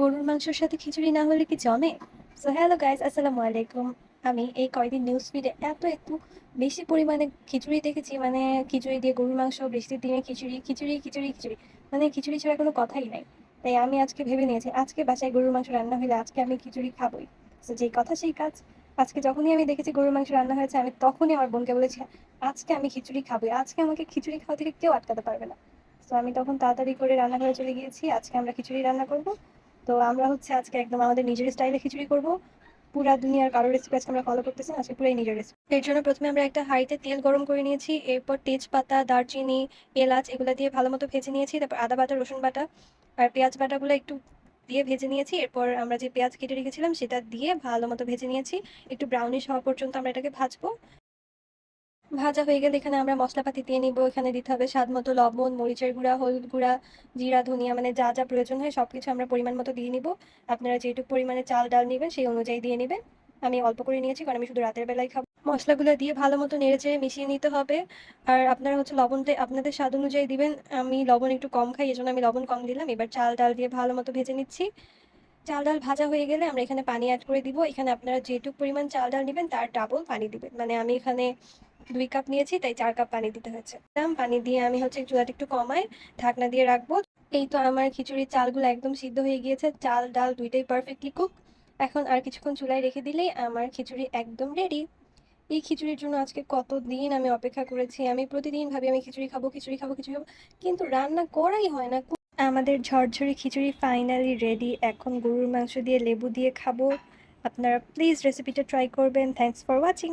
গরুর মাংসের সাথে খিচুড়ি না হলে কি জমে? সো হ্যালো গাইস আসসালামু আলাইকুম। আমি এই কয়দিন নিউজ ফিডে এত একটু বেশি পরিমাণে খিচুড়ি দেখেছি মানে খিচুড়ি দিয়ে গরুর মাংস, বৃষ্টির দিনে খিচুড়ি খিচুড়ি খিচুড়ি খিচুড়ি মানে খিচুড়ি ছাড়া কোনো কথাই নাই। তাই আমি আজকে ভেবে নিয়েছি, আজকে বাসায় গরুর মাংস রান্না হলে আজকে আমি খিচুড়ি খাবোই। তো যেই কথা সেই কাজ। আজকে যখনই আমি দেখেছি গরুর মাংস রান্না হয়েছে, আমি তখনই আমার বোনকে বলেছি, আজকে আমি খিচুড়ি খাবোই। আজকে আমাকে খিচুড়ি খাওয়া থেকে কেউ আটকাতে পারবে না। তো আমি তখন তাড়াতাড়ি করে রান্নাঘরে চলে গিয়েছি, আজকে আমরা খিচুড়ি রান্না করব। তো আমরা হচ্ছে আজকে একদম আমাদের নিজের স্টাইলে খিচুড়ি করব। পুরা দুনিয়ার কারও রেসিপি আজকে আমরা ফলো করতেছি আজকে পুরাই নিজের রেসিপি এর জন্য প্রথমে আমরা একটা হাঁড়িতে তেল গরম করে নিয়েছি, এরপর তেজপাতা, দারচিনি, এলাচ এগুলো দিয়ে ভালো মতো ভেজে নিয়েছি, তারপর আদা বাটা, রসুন বাটা আর পেঁয়াজ বাটাগুলো একটু দিয়ে ভেজে নিয়েছি, এরপর আমরা যে পেঁয়াজ কেটে রেখেছিলাম সেটা দিয়ে ভালো মতো ভেজে নিয়েছি। একটু ব্রাউনিশ হওয়া পর্যন্ত আমরা এটাকে ভাজবো। ভাজা হয়ে গেলে এখানে আমরা মশলাপাতি দিয়ে নিব। এখানে দিতে হবে স্বাদ মতো লবণ, মরিচের গুঁড়া, হলুদ গুঁড়া, জিরা, ধনিয়া মানে যা যা প্রয়োজন হয় সব কিছু আমরা পরিমাণ মতো দিয়ে নিব। আপনারা যেটুকু পরিমাণে চাল, ডাল নেবেন সেই অনুযায়ী দিয়ে নেবেন। আমি অল্প করে নিয়েছি কারণ আমি শুধু রাতের বেলায় খাব। মশলাগুলো দিয়ে ভালো মতো নেড়ে চেড়ে মিশিয়ে নিতে হবে। আর আপনারা হচ্ছে লবণটা আপনাদের স্বাদ অনুযায়ী দিবেন। আমি লবণ একটু কম খাই, এজন্য আমি লবণ কম দিলাম। এবার চাল, ডাল দিয়ে ভালো মতো ভেজে নিচ্ছি। চাল, ডাল ভাজা হয়ে গেলে আমরা এখানে পানি অ্যাড করে দিব। এখানে আপনারা যেটুকু পরিমাণ চাল, ডাল নেবেন তার ডাবল পানি দিবেন। মানে আমি এখানে দুই কাপ নিয়েছি, তাই চার কাপ পানি দিতে হয়েছে। পানি দিয়ে আমি হচ্ছে চুলাটা একটু কমাই, ঢাকনা দিয়ে রাখব। এই তো আমার খিচুড়ির চালগুলো একদম সিদ্ধ হয়ে গিয়েছে। চাল, ডাল দুইটাই পারফেক্টলি কুক এখন আর কিছুক্ষণ চুলায় রেখে দিলেই আমার খিচুড়ি একদম রেডি এই খিচুড়ির জন্য আজকে কত দিন আমি অপেক্ষা করেছি? আমি প্রতিদিন ভাবি আমি খিচুড়ি খাব খিচুড়ি খাব খিচুড়ি খাব, কিন্তু রান্না করাই হয় না। আমাদের ঝরঝরি খিচুড়ি ফাইনালি রেডি এখন গরুর মাংস দিয়ে লেবু দিয়ে খাব। আপনারা প্লিজ রেসিপিটা ট্রাই করবেন। Thanks for watching